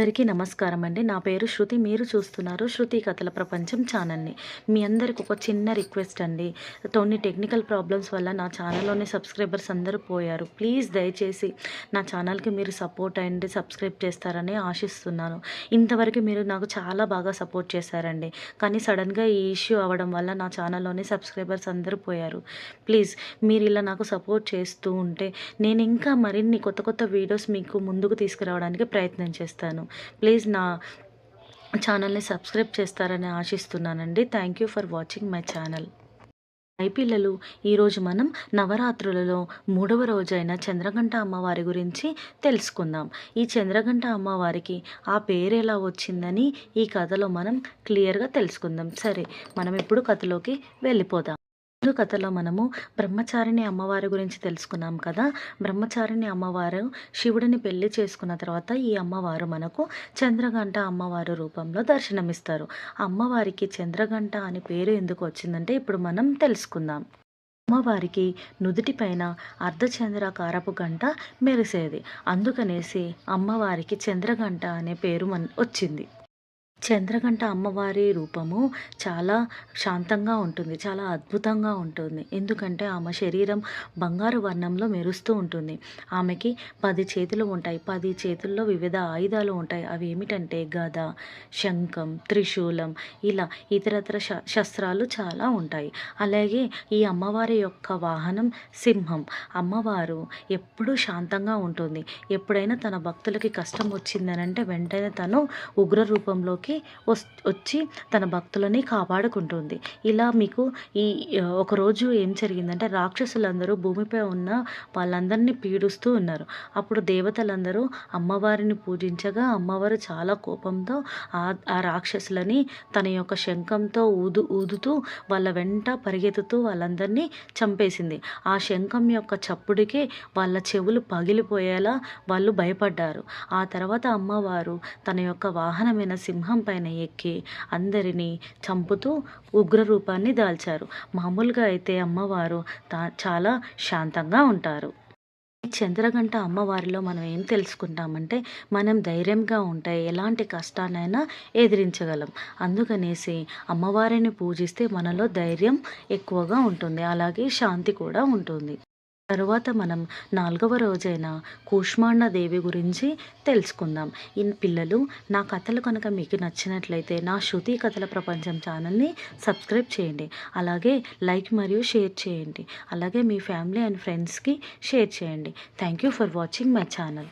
అందరికీ నమస్కారం అండి. నా పేరు శృతి. మీరు చూస్తున్నారు శృతి కథల ప్రపంచం ఛానల్ని. మీ అందరికి ఒక చిన్న రిక్వెస్ట్ అండి. కొన్ని టెక్నికల్ ప్రాబ్లమ్స్ వల్ల నా ఛానల్లోని సబ్స్క్రైబర్స్ అందరూ పోయారు. ప్లీజ్ దయచేసి నా ఛానల్కి మీరు సపోర్ట్ అయ్యండి సబ్స్క్రైబ్ చేస్తారని ఆశిస్తున్నాను. ఇంతవరకు మీరు నాకు చాలా బాగా సపోర్ట్ చేశారండి. కానీ సడన్గా ఈ ఇష్యూ అవ్వడం వల్ల నా ఛానల్లోని సబ్స్క్రైబర్స్ అందరూ పోయారు. ప్లీజ్ మీరు ఇలా నాకు సపోర్ట్ చేస్తూ ఉంటే నేను ఇంకా మరిన్ని కొత్త కొత్త వీడియోస్ మీకు ముందుకు తీసుకురావడానికి ప్రయత్నం చేస్తాను. ప్లీజ్ నా ఛానల్ని సబ్స్క్రైబ్ చేస్తారని ఆశిస్తున్నానండి. Thank you for watching my channel hi పిల్లలు ఈరోజు మనం నవరాత్రులలో మూడవ రోజైన చంద్రగంట అమ్మవారి గురించి తెలుసుకుందాం. ఈ చంద్రగంట అమ్మవారికి ఆ పేరు ఎలా వచ్చిందని ఈ కథలో మనం క్లియర్గా తెలుసుకుందాం. సరే మనం ఇప్పుడు కథలోకి వెళ్ళిపోదాం. ముందు కథలో మనము బ్రహ్మచారిణి అమ్మవారి గురించి తెలుసుకున్నాం కదా. బ్రహ్మచారిణి అమ్మవారు శివుడిని పెళ్ళి చేసుకున్న తర్వాత ఈ అమ్మవారు మనకు చంద్రగంట అమ్మవారు రూపంలో దర్శనమిస్తారు. అమ్మవారికి చంద్రగంట అని పేరు ఎందుకు వచ్చిందంటే ఇప్పుడు మనం తెలుసుకుందాం. అమ్మవారికి నుదుటిపైన అర్ధచంద్రాకారపు గంట మెరిసేది. అందుకనేసి అమ్మవారికి చంద్రగంట అనే పేరు మన వచ్చింది. చంద్రగంట అమ్మవారి రూపము చాలా శాంతంగా ఉంటుంది చాలా అద్భుతంగా ఉంటుంది. ఎందుకంటే ఆమె శరీరం బంగారు వర్ణంలో మెరుస్తూ ఉంటుంది. ఆమెకి పది చేతులు ఉంటాయి. పది చేతుల్లో వివిధ ఆయుధాలు ఉంటాయి. అవి ఏమిటంటే గద శంఖం త్రిశూలం ఇలా ఇతరత్ర శ శస్త్రాలు చాలా ఉంటాయి. అలాగే ఈ అమ్మవారి యొక్క వాహనం సింహం. అమ్మవారు ఎప్పుడూ శాంతంగా ఉంటుంది. ఎప్పుడైనా తన భక్తులకి కష్టం వచ్చిందనంటే వెంటనే తను ఉగ్ర రూపంలోకి వచ్చి తన భక్తులని కాపాడుకుంటుంది. ఇలా మీకు ఈ ఒకరోజు ఏం జరిగిందంటే రాక్షసులందరూ భూమిపై ఉన్న వాళ్ళందరినీ పీడిస్తూ ఉన్నారు. అప్పుడు దేవతలందరూ అమ్మవారిని పూజించగా అమ్మవారు చాలా కోపంతో ఆ ఆ రాక్షసులని తన యొక్క శంఖంతో ఊదు ఊదుతూ వాళ్ళ వెంట పరిగెత్తుతూ వాళ్ళందరినీ చంపేసింది. ఆ శంఖం యొక్క చప్పుడికి వాళ్ళ చెవులు పగిలిపోయేలా వాళ్ళు భయపడ్డారు. ఆ తర్వాత అమ్మవారు తన యొక్క వాహనమైన సింహం పైన ఎక్కి అందరినీ చంపుతూ ఉగ్ర రూపాన్ని దాల్చారు. మామూలుగా అయితే అమ్మవారు తా చాలా శాంతంగా ఉంటారు. ఈ చంద్రగంట అమ్మవారిలో మనం ఏం తెలుసుకుంటామంటే మనం ధైర్యంగా ఉంటే ఎలాంటి కష్టాన్నైనా ఎదిరించగలం. అందుకనేసి అమ్మవారిని పూజిస్తే మనలో ధైర్యం ఎక్కువగా ఉంటుంది. అలాగే శాంతి కూడా ఉంటుంది. తరువాత మనం నాలుగవ రోజైన కూష్మాండ దేవి గురించి తెలుసుకుందాం. ఈ పిల్లలు నా కథలు కనుక మీకు నచ్చినట్లయితే నా శృతి కథల ప్రపంచం ఛానల్ని సబ్స్క్రైబ్ చేయండి. అలాగే లైక్ మరియు షేర్ చేయండి. అలాగే మీ ఫ్యామిలీ అండ్ ఫ్రెండ్స్కి షేర్ చేయండి. Thank you for watching my channel.